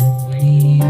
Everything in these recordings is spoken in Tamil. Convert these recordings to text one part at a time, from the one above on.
Waiting.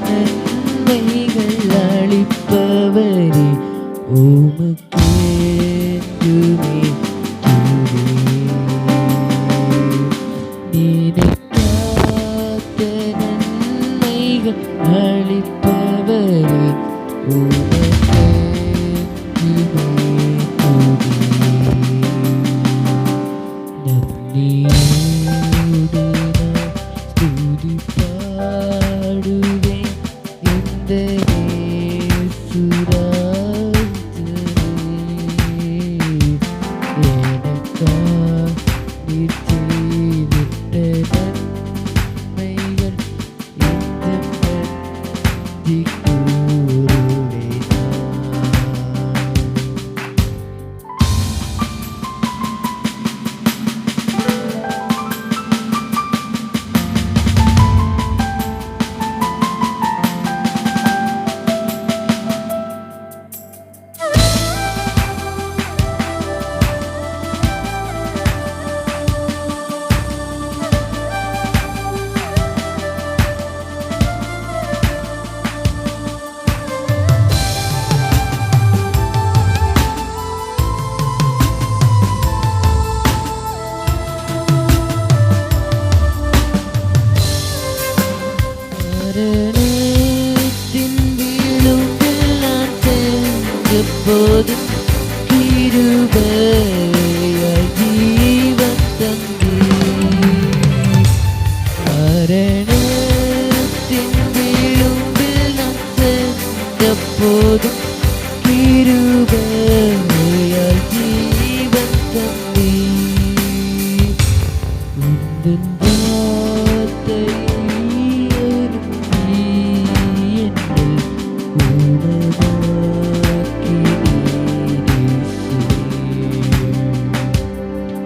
நன்மைகள் அளிப்பவரே உமக்கேந்துமே நினைக்க அளிப்பவரே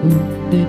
Did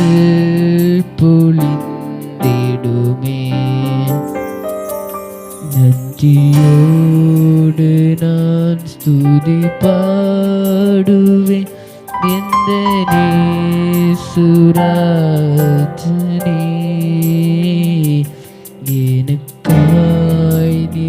മുൻപിൽ പൊളിത്തിടുമേ. നന്ദിയോട് നാൻ സ്തുതി പാടുവേ. എന്തേ സുരാജനേ. எனக்காய் நீ